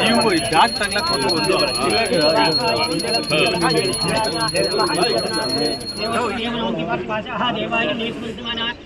ನೀವು ಜಾಗ್ ತಗ್ಲಕ್ ಹೋಗಿ ಒಂದು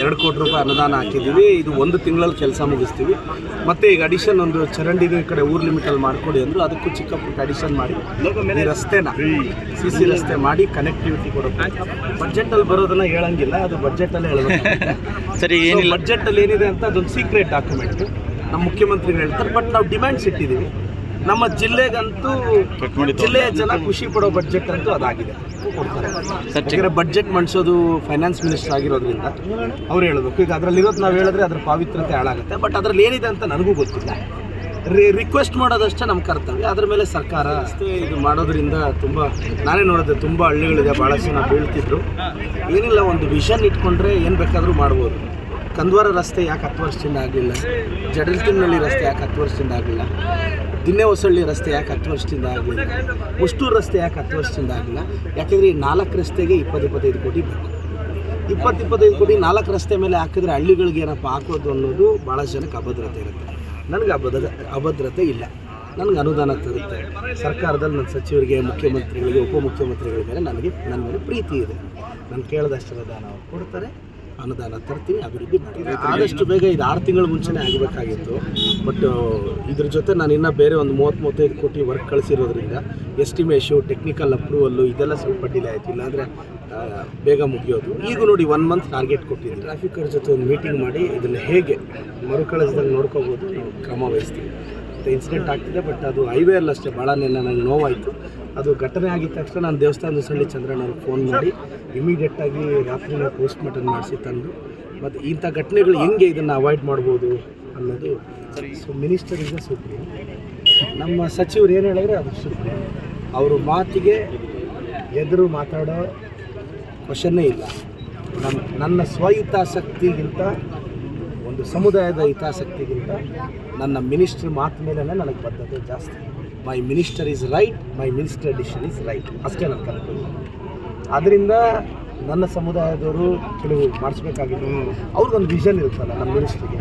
ಎರಡು ಕೋಟಿ ರೂಪಾಯಿ ಅನುದಾನ ಹಾಕಿದ್ದೀವಿ. ಇದು ಒಂದು ತಿಂಗಳಲ್ಲಿ ಕೆಲಸ ಮುಗಿಸ್ತೀವಿ. ಮತ್ತು ಈಗ ಅಡಿಷನ್ ಒಂದು ಚರಂಡಿ ಈ ಕಡೆ ಊರ್ ಲಿಮಿಟಲ್ಲಿ ಮಾಡಿಕೊಡಿ ಅಂದರು ಅದಕ್ಕೂ ಚಿಕ್ಕ ಪುಟ್ಟ ಅಡಿಷನ್ ಮಾಡಿ. ಈ ರಸ್ತೆನ ಸಿ ಸಿ ರಸ್ತೆ ಮಾಡಿ ಕನೆಕ್ಟಿವಿಟಿ ಕೊಡುತ್ತೆ ಬಜೆಟಲ್ಲಿ ಬರೋದನ್ನು ಹೇಳಂಗಿಲ್ಲ ಅದು ಬಜೆಟಲ್ಲೇ ಹೇಳಬೇಕು ಸರಿ ಬಜೆಟ್ ಅಲ್ಲಿ ಏನಿದೆ ಅಂತ ಅದೊಂದು ಸೀಕ್ರೆಟ್ ಡಾಕ್ಯುಮೆಂಟ್ ನಮ್ಮ ಮುಖ್ಯಮಂತ್ರಿಗಳು ಹೇಳ್ತಾರೆ ಬಟ್ ನಾವು ಡಿಮ್ಯಾಂಡ್ಸ್ ಇಟ್ಟಿದ್ದೀವಿ. ನಮ್ಮ ಜಿಲ್ಲೆಗಂತೂ ಜಿಲ್ಲೆಯ ಜನ ಖುಷಿ ಪಡೋ ಬಜೆಟ್ ಅಂತೂ ಅದಾಗಿದೆ. ಯಾಕಂದ್ರೆ ಬಜೆಟ್ ಮಂಡಿಸೋದು ಫೈನಾನ್ಸ್ ಮಿನಿಸ್ಟರ್ ಆಗಿರೋದ್ರಿಂದ ಅವ್ರು ಹೇಳಬೇಕು. ಈಗ ಅದರಲ್ಲಿರೋದು ನಾವು ಹೇಳಿದ್ರೆ ಅದ್ರ ಪಾವಿತ್ರತೆ ಹಾಳಾಗುತ್ತೆ. ಬಟ್ ಅದರಲ್ಲಿ ಏನಿದೆ ಅಂತ ನನಗೂ ಗೊತ್ತಿಲ್ಲ. ರಿಕ್ವೆಸ್ಟ್ ಮಾಡೋದಷ್ಟೇ ನಮ್ಮ ಕರ್ತವ್ಯ. ಅದ್ರ ಮೇಲೆ ಸರ್ಕಾರ ಅಷ್ಟೇ ಇದು ಮಾಡೋದ್ರಿಂದ ತುಂಬ ನಾನೇ ನೋಡಿದೆ ತುಂಬ ಹಳ್ಳಿಗಳಿದೆ ಭಾಳಷ್ಟು ನಾವು ಬೀಳ್ತಿದ್ರು. ಏನಿಲ್ಲ ಒಂದು ವಿಷನ್ ಇಟ್ಕೊಂಡ್ರೆ ಏನು ಬೇಕಾದರೂ ಮಾಡ್ಬೋದು. ಕಂದ್ವಾರ ರಸ್ತೆ ಯಾಕೆ ಹತ್ತು ವರ್ಷದಿಂದ ಆಗಲಿಲ್ಲ ಜಡಲ್ತಿನಲ್ಲಿ ರಸ್ತೆ ಯಾಕೆ ಹತ್ತು ವರ್ಷದಿಂದ ಆಗಲಿಲ್ಲ ದಿನ್ನೆ ಹೊಸಳ್ಳಿ ರಸ್ತೆ ಯಾಕೆ ಹತ್ತು ವರ್ಷದಿಂದ ಆಗಲಿಲ್ಲ ಮುಷ್ಟೂರು ರಸ್ತೆ ಯಾಕೆ ಹತ್ತು ವರ್ಷದಿಂದ ಆಗಲಿಲ್ಲ ಯಾಕೆಂದರೆ ಈ ನಾಲ್ಕು ರಸ್ತೆಗೆ ಇಪ್ಪತ್ತು ಇಪ್ಪತ್ತೈದು ಕೋಟಿ ಬೇಕು ಇಪ್ಪತ್ತು ಇಪ್ಪತ್ತೈದು ಕೋಟಿ ನಾಲ್ಕು ರಸ್ತೆ ಮೇಲೆ ಹಾಕಿದ್ರೆ ಹಳ್ಳಿಗಳಿಗೆ ಏನಪ್ಪ ಹಾಕೋದು ಅನ್ನೋದು ಭಾಳ ಜನಕ್ಕೆ ಅಭದ್ರತೆ ಇರುತ್ತೆ. ನನಗೆ ಅಭದ್ರ, ಅಭದ್ರತೆ ಇಲ್ಲ. ನನಗೆ ಅನುದಾನ ತರುತ್ತೆ. ಸರ್ಕಾರದಲ್ಲಿ ನನ್ನ ಸಚಿವರಿಗೆ, ಮುಖ್ಯಮಂತ್ರಿಗಳಿಗೆ, ಉಪಮುಖ್ಯಮಂತ್ರಿಗಳ ಮೇಲೆ ನನಗೆ, ನನ್ನ ಮೇಲೆ ಪ್ರೀತಿ ಇದೆ. ನಾನು ಕೇಳಿದಷ್ಟರ ದಾನ ಅವ್ರು ಕೊಡ್ತಾರೆ. ಅನುದಾನ ತರ್ತೀವಿ ಅಭಿವೃದ್ಧಿ ಮಾಡ್ತೀವಿ. ಆದಷ್ಟು ಬೇಗ ಇದು ಆರು ತಿಂಗಳ ಮುಂಚೆನೇ ಆಗಬೇಕಾಗಿತ್ತು. ಬಟ್ ಇದ್ರ ಜೊತೆ ನಾನು ಇನ್ನೂ ಬೇರೆ ಒಂದು ಮೂವತ್ತು ಮೂವತ್ತೈದು ಕೋಟಿ ವರ್ಕ್ ಕಳಿಸಿರೋದ್ರಿಂದ ಎಸ್ಟಿಮೇಷು ಟೆಕ್ನಿಕಲ್ ಅಪ್ರೂವಲ್ಲು ಇದೆಲ್ಲ ಸ್ವಲ್ಪ ಡಿಲೇ ಆಯಿತು. ಇಲ್ಲಾಂದರೆ ಬೇಗ ಮುಗಿಯೋದು. ಈಗ ನೋಡಿ ಒನ್ ಮಂತ್ ಟಾರ್ಗೆಟ್ ಕೊಟ್ಟಿದ್ದೀನಿ. ಟ್ರಾಫಿಕರ್ ಜೊತೆ ಒಂದು ಮೀಟಿಂಗ್ ಮಾಡಿ ಇದನ್ನು ಹೇಗೆ ಮರುಕಳಿಸ್ದಂಗೆ ನೋಡ್ಕೋಬೋದು ಕ್ರಮ ವಹಿಸ್ತೀವಿ ಮತ್ತು ಇನ್ಸಿಡೆಂಟ್ ಆಗ್ತಿದೆ ಬಟ್ ಅದು ಹೈವೇ ಅಲ್ಲಷ್ಟೇ ಭಾಳ ನೆನ್ನೆ ನನಗೆ ನೋವಾಯಿತು. ಅದು ಘಟನೆ ಆಗಿದ ತಕ್ಷಣ ನಾನು ದೇವಸ್ಥಾನದ ಸಳ್ಳಿ ಚಂದ್ರಣ್ಣ ಅವ್ರಿಗೆ ಫೋನ್ ಮಾಡಿ ಇಮಿಡಿಯೇಟಾಗಿ ರಾತ್ರಿನ ಪೋಸ್ಟ್ ಮಾರ್ಟಮ್ ಮಾಡಿಸಿ ತಂದು ಮತ್ತು ಇಂಥ ಘಟನೆಗಳು ಹೆಂಗೆ ಇದನ್ನು ಅವಾಯ್ಡ್ ಮಾಡ್ಬೋದು ಅನ್ನೋದು ಸೊ ಮಿನಿಸ್ಟರ್ ಇಸ್ ಸುಪ್ರೀಂ. ನಮ್ಮ ಸಚಿವರು ಏನು ಹೇಳಿದ್ರೆ ಅದು ಸುಪ್ರೀಂ. ಅವ್ರ ಮಾತಿಗೆ ಎದುರು ಮಾತಾಡೋ ಕ್ವಶನ್ನೇ ಇಲ್ಲ. ನಮ್ಮ ನನ್ನ ಸ್ವಹಿತಾಸಕ್ತಿಗಿಂತ ಒಂದು ಸಮುದಾಯದ ಹಿತಾಸಕ್ತಿಗಿಂತ ನನ್ನ ಮಿನಿಸ್ಟ್ರ್ ಮಾತು ಮೇಲೆ ನನಗೆ ಬದ್ಧತೆ ಜಾಸ್ತಿ. My minister is right my minister decision is right ಅಷ್ಟೇ ನಾನು ಕಲ್ಪನೆ ಅದರಿಂದ ನನ್ನ ಸಮುದಾಯದವರು ಕೆಲವು ಮಾಡಿಸ್ಬೇಕಾಗಿದ್ದು ಅವ್ರಿಗೊಂದು ವಿಷನ್ ಇರುತ್ತಲ್ಲ ನಮ್ಮ ಮಿನಿಸ್ಟ್ರಿಗೆ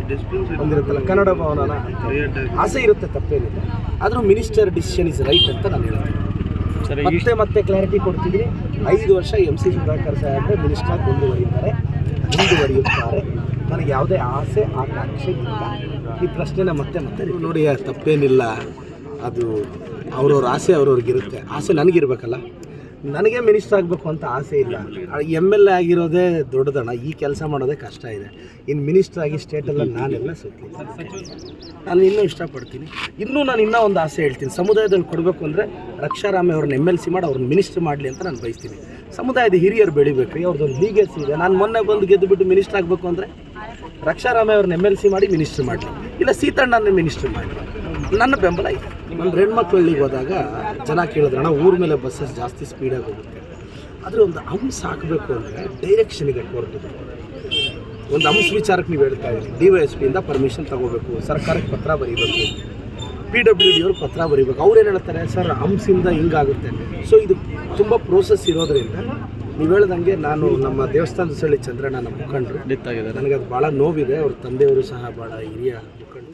ಒಂದಿರುತ್ತಲ್ಲ ಕನ್ನಡ ಭವನ ಆಸೆ ಇರುತ್ತೆ ತಪ್ಪೇನಿಲ್ಲ. ಆದರೂ ಮಿನಿಸ್ಟರ್ ಡಿಸಿಷನ್ ಇಸ್ ರೈಟ್ ಅಂತ ನಾನು ಹೇಳ್ತೀನಿ. ಮತ್ತೆ ಮತ್ತೆ ಕ್ಲಾರಿಟಿ ಕೊಡ್ತಿದ್ದೀನಿ. ಐದು ವರ್ಷ ಎಂ ಸಿ ಸುಧಾಕರ್ ಸಾಹೇಬ್ರೆ ಮಿನಿಸ್ಟರ್ ಮುಂದುವರಿತಾರೆ ಮುಂದುವರಿಯುತ್ತಾರೆ. ನನಗೆ ಯಾವುದೇ ಆಸೆ ಆಕಾಂಕ್ಷೆ ಇಲ್ಲ. ಈ ಪ್ರಶ್ನೆನ ಮತ್ತೆ ಮತ್ತೆ ನೋಡಿ ತಪ್ಪೇನಿಲ್ಲ. ಅದು ಅವ್ರವ್ರ ಆಸೆ ಅವ್ರವ್ರಿಗಿರುತ್ತೆ ಆಸೆ ನನಗಿರ್ಬೇಕಲ್ಲ. ನನಗೆ ಮಿನಿಸ್ಟರ್ ಆಗಬೇಕು ಅಂತ ಆಸೆ ಇಲ್ಲ. ಎಂ ಎಲ್ ಎ ಆಗಿರೋದೇ ದೊಡ್ಡದಣ್ಣ. ಈ ಕೆಲಸ ಮಾಡೋದೇ ಕಷ್ಟ ಇದೆ. ಇನ್ನು ಮಿನಿಸ್ಟರ್ ಆಗಿ ಸ್ಟೇಟೆಲ್ಲ ನಾನೆಲ್ಲ ಸುತ್ತೀನಿ ನಾನು ಇನ್ನೂ ಇಷ್ಟಪಡ್ತೀನಿ. ಇನ್ನೂ ನಾನು ಇನ್ನೂ ಒಂದು ಆಸೆ ಹೇಳ್ತೀನಿ. ಸಮುದಾಯದಲ್ಲಿ ಕೊಡಬೇಕು ಅಂದರೆ ರಕ್ಷಾರಾಮೆ ಅವ್ರನ್ನ ಎಂ ಎಲ್ ಸಿ ಮಾಡಿ ಅವ್ರನ್ನ ಮಿನಿಸ್ಟರ್ ಮಾಡಲಿ ಅಂತ ನಾನು ಬಯಸ್ತೀನಿ. ಸಮುದಾಯದ ಹಿರಿಯರು ಬೆಳಿಬೇಕ್ರಿ. ಅವ್ರದ್ದೊಂದು ಲೀಗಲ್ಸ್ ಇದೆ. ನಾನು ಮೊನ್ನೆ ಬಂದು ಗೆದ್ದುಬಿಟ್ಟು ಮಿನಿಸ್ಟರ್ ಆಗಬೇಕು ಅಂದರೆ ರಕ್ಷಾರಾಮೆ ಅವ್ರನ್ನ ಎಂ ಎಲ್ ಸಿ ಮಾಡಿ ಮಿನಿಸ್ಟರ್ ಮಾಡಲಿ. ಇಲ್ಲ ಸೀತಣ್ಣನ ಮಿನಿಸ್ಟರ್ ಮಾಡಲಿ. ನನ್ನ ಬೆಂಬಲ ಇದೆ. ನನ್ನ ಹೆಣ್ಮಕ್ಳು ಹಳ್ಳಿಗೆ ಹೋದಾಗ ಜನ ಕೇಳಿದ್ರೆ ಅಣ್ಣ ಊರ ಮೇಲೆ ಬಸ್ಸಸ್ ಜಾಸ್ತಿ ಸ್ಪೀಡಾಗಿ ಹೋಗುತ್ತೆ. ಆದರೆ ಒಂದು ಅಂಶ ಹಾಕಬೇಕು ಅಂದರೆ ಡೈರೆಕ್ಷನಿಗೆ ಇದೆ ಕೋರ್ಟಿಗೆ ಒಂದು ಅಂಶ ವಿಚಾರಕ್ಕೆ ನೀವು ಹೇಳ್ತಾ ಇದ್ದೀರಿ. ಡಿ ವೈ ಎಸ್ ಪಿಯಿಂದ ಪರ್ಮಿಷನ್ ತಗೋಬೇಕು ಸರ್ಕಾರಕ್ಕೆ ಪತ್ರ ಬರೀಬೇಕು ಪಿ ಡಬ್ಲ್ಯೂ ಡಿ ಅವ್ರು ಪತ್ರ ಬರೀಬೇಕು. ಅವ್ರು ಏನು ಹೇಳ್ತಾರೆ? ಸರ್ ಅಂಶಿಂದ ಹಿಂಗಾಗುತ್ತೆ. ಸೊ ಇದು ತುಂಬ ಪ್ರೋಸೆಸ್ ಇರೋದ್ರಿಂದ ನೀವು ಹೇಳ್ದಂಗೆ ನಾನು ನಮ್ಮ ದೇವಸ್ಥಾನದ ಸಳ್ಳಿ ಚಂದ್ರಣ್ಣ ನಮ್ಮ ಮುಖಂಡರು. ನನಗೆ ಅದು ಭಾಳ ನೋವಿದೆ. ಅವ್ರ ತಂದೆಯವರು ಸಹ ಭಾಳ ಹಿರಿಯ ಮುಖಂಡರು.